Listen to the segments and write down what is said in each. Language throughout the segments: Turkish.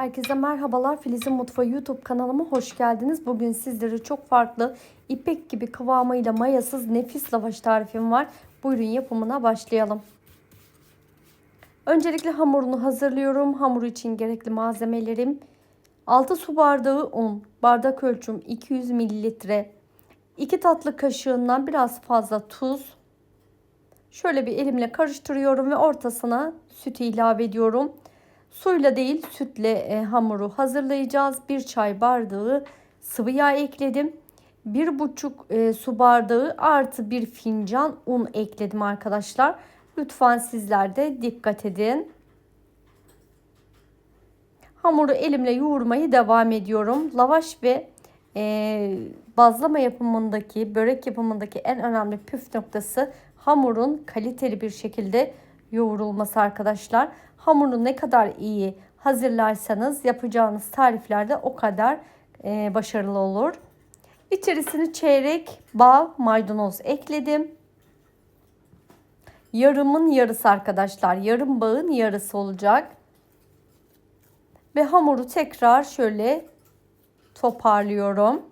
Herkese merhabalar. Filiz'in Mutfağı YouTube kanalıma hoş geldiniz. Bugün sizlere çok farklı ipek gibi kıvamıyla mayasız nefis lavaş tarifim var. Buyurun yapımına başlayalım. Öncelikle hamurunu hazırlıyorum. Hamur için gerekli malzemelerim 6 su bardağı un, bardak ölçüm 200 mililitre, 2 tatlı kaşığından biraz fazla tuz. Şöyle bir elimle karıştırıyorum ve ortasına süt ilave ediyorum. Suyla değil sütle e, hamuru hazırlayacağız. Bir çay bardağı sıvı yağ ekledim. Bir buçuk e, su bardağı artı bir fincan un ekledim arkadaşlar. Lütfen sizler de dikkat edin. Hamuru elimle yoğurmayı devam ediyorum. Lavaş ve e, bazlama yapımındaki, börek yapımındaki en önemli püf noktası hamurun kaliteli bir şekilde yoğrulması arkadaşlar. Hamuru ne kadar iyi hazırlarsanız yapacağınız tariflerde o kadar e, başarılı olur. İçerisine çeyrek bal, maydanoz ekledim. Yarımın yarısı arkadaşlar. Yarım bağın yarısı olacak. Ve hamuru tekrar şöyle toparlıyorum.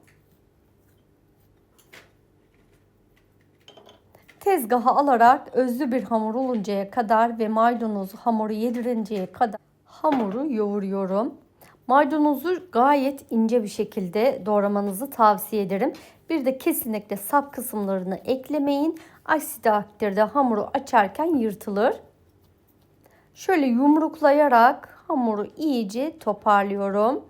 Tezgaha alarak özlü bir hamur oluncaya kadar ve maydanozu hamuru yedirinceye kadar hamuru yoğuruyorum. Maydanozu gayet ince bir şekilde doğramanızı tavsiye ederim. Bir de kesinlikle sap kısımlarını eklemeyin. Aksi takdirde hamuru açarken yırtılır. Şöyle yumruklayarak hamuru iyice toparlıyorum.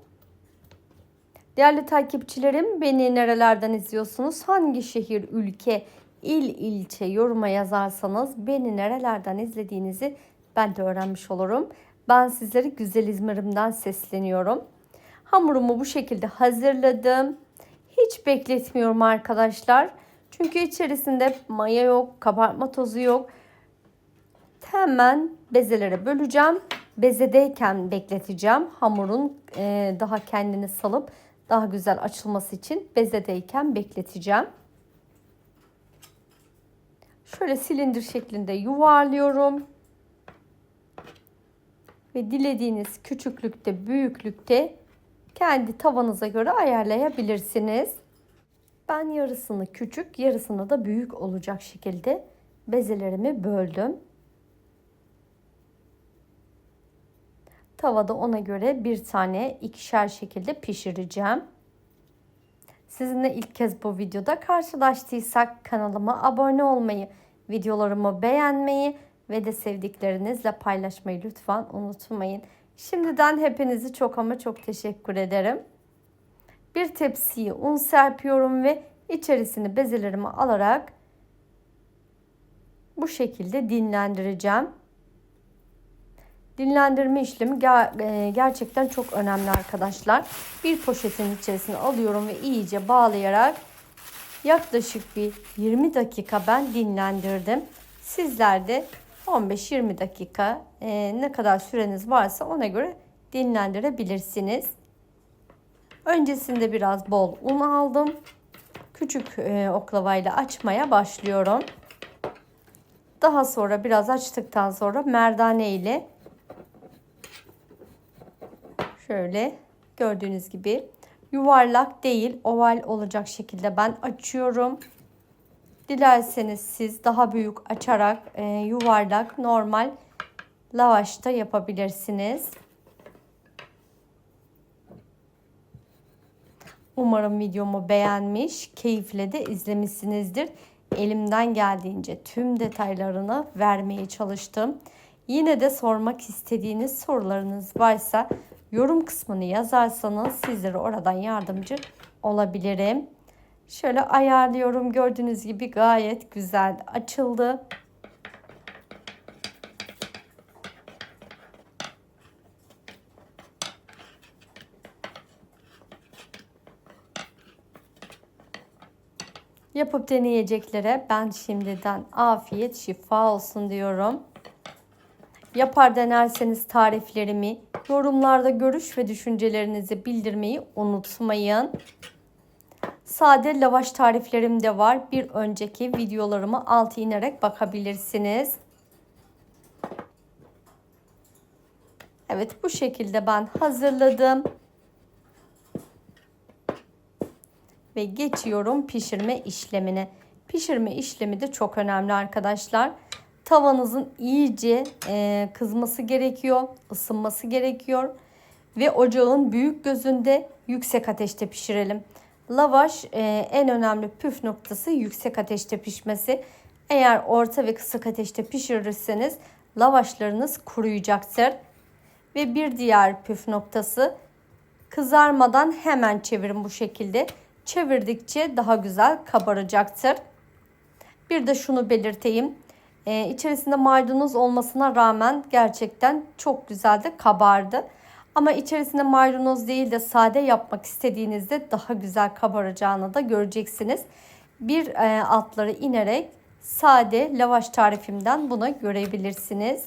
Değerli takipçilerim beni nerelerden izliyorsunuz? Hangi şehir, ülke, il, ilçe yoruma yazarsanız beni nerelerden izlediğinizi ben de öğrenmiş olurum. Ben sizlere güzel İzmir'imden sesleniyorum. Hamurumu bu şekilde hazırladım. Hiç bekletmiyorum arkadaşlar. Çünkü içerisinde maya yok, kabartma tozu yok. Hemen bezelere böleceğim. Bezedeyken bekleteceğim. Hamurun e, daha kendini salıp daha güzel açılması için bezedeyken bekleteceğim. Şöyle silindir şeklinde yuvarlıyorum. Ve dilediğiniz küçüklükte, büyüklükte kendi tavanıza göre ayarlayabilirsiniz. Ben yarısını küçük, yarısını da büyük olacak şekilde bezelerimi böldüm. Tavada ona göre bir tane ikişer şekilde pişireceğim. Sizinle ilk kez bu videoda karşılaştıysak kanalıma abone olmayı, videolarımı beğenmeyi ve de sevdiklerinizle paylaşmayı lütfen unutmayın. Şimdiden hepinizi çok ama çok teşekkür ederim. Bir tepsiye un serpiyorum ve içerisini bezelerimi alarak bu şekilde dinlendireceğim. Dinlendirme işlemi e, gerçekten çok önemli arkadaşlar. Bir poşetin içerisine alıyorum ve iyice bağlayarak yaklaşık bir 20 dakika ben dinlendirdim. Sizler de 15-20 dakika e, ne kadar süreniz varsa ona göre dinlendirebilirsiniz. Öncesinde biraz bol un aldım. Küçük e, oklavayla açmaya başlıyorum. Daha sonra biraz açtıktan sonra merdane ile şöyle gördüğünüz gibi yuvarlak değil oval olacak şekilde ben açıyorum. Dilerseniz siz daha büyük açarak e, yuvarlak normal lavaşta yapabilirsiniz. Umarım videomu beğenmiş, keyifle de izlemişsinizdir. Elimden geldiğince tüm detaylarını vermeye çalıştım. Yine de sormak istediğiniz sorularınız varsa yorum kısmını yazarsanız sizlere oradan yardımcı olabilirim. Şöyle ayarlıyorum. Gördüğünüz gibi gayet güzel açıldı. Yapıp deneyeceklere ben şimdiden afiyet şifa olsun diyorum. Yapar denerseniz tariflerimi yorumlarda görüş ve düşüncelerinizi bildirmeyi unutmayın. Sade lavaş tariflerim de var. Bir önceki videolarımı altı inerek bakabilirsiniz. Evet bu şekilde ben hazırladım. Ve geçiyorum pişirme işlemine. Pişirme işlemi de çok önemli arkadaşlar. Tavanızın iyice e, kızması gerekiyor, ısınması gerekiyor ve ocağın büyük gözünde yüksek ateşte pişirelim. Lavaş e, en önemli püf noktası yüksek ateşte pişmesi. Eğer orta ve kısık ateşte pişirirseniz lavaşlarınız kuruyacaktır. Ve bir diğer püf noktası kızarmadan hemen çevirin bu şekilde. Çevirdikçe daha güzel kabaracaktır. Bir de şunu belirteyim. Ee, içerisinde maydanoz olmasına rağmen gerçekten çok güzel de kabardı. Ama içerisinde maydanoz değil de sade yapmak istediğinizde daha güzel kabaracağını da göreceksiniz. Bir e, altları inerek sade lavaş tarifimden buna görebilirsiniz.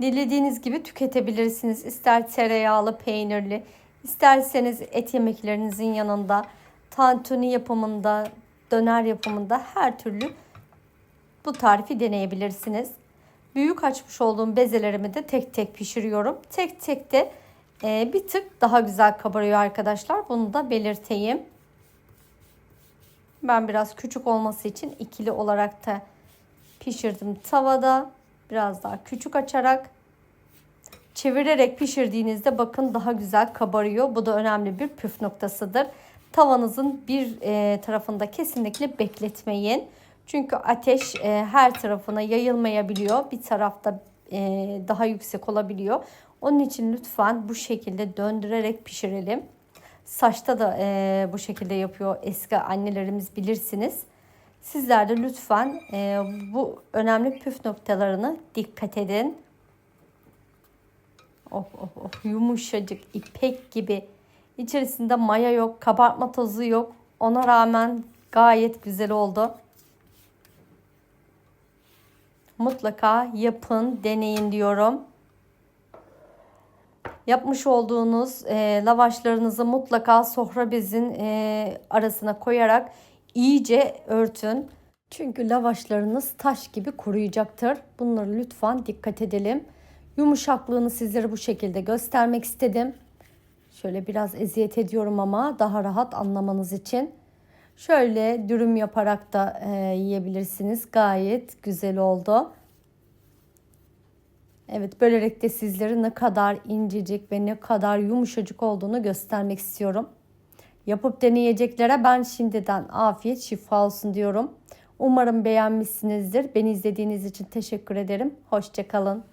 Dilediğiniz gibi tüketebilirsiniz. İster tereyağlı, peynirli, isterseniz et yemeklerinizin yanında, tantuni yapımında, döner yapımında her türlü bu tarifi deneyebilirsiniz. Büyük açmış olduğum bezelerimi de tek tek pişiriyorum. Tek tek de e, bir tık daha güzel kabarıyor arkadaşlar. Bunu da belirteyim. Ben biraz küçük olması için ikili olarak da pişirdim tavada. Biraz daha küçük açarak çevirerek pişirdiğinizde bakın daha güzel kabarıyor. Bu da önemli bir püf noktasıdır. Tavanızın bir e, tarafında kesinlikle bekletmeyin. Çünkü ateş e, her tarafına yayılmayabiliyor. Bir tarafta e, daha yüksek olabiliyor. Onun için lütfen bu şekilde döndürerek pişirelim. Saçta da e, bu şekilde yapıyor eski annelerimiz bilirsiniz. Sizler de lütfen e, bu önemli püf noktalarını dikkat edin. Oh, oh, oh, yumuşacık ipek gibi. İçerisinde maya yok, kabartma tozu yok. Ona rağmen gayet güzel oldu. Mutlaka yapın, deneyin diyorum. Yapmış olduğunuz e, lavaşlarınızı mutlaka sofra bezin e, arasına koyarak iyice örtün. Çünkü lavaşlarınız taş gibi kuruyacaktır. Bunları lütfen dikkat edelim. Yumuşaklığını sizlere bu şekilde göstermek istedim. Şöyle biraz eziyet ediyorum ama daha rahat anlamanız için. Şöyle dürüm yaparak da e, yiyebilirsiniz. Gayet güzel oldu. Evet bölerek de sizlere ne kadar incecik ve ne kadar yumuşacık olduğunu göstermek istiyorum. Yapıp deneyeceklere ben şimdiden afiyet şifa olsun diyorum. Umarım beğenmişsinizdir. Beni izlediğiniz için teşekkür ederim. Hoşçakalın.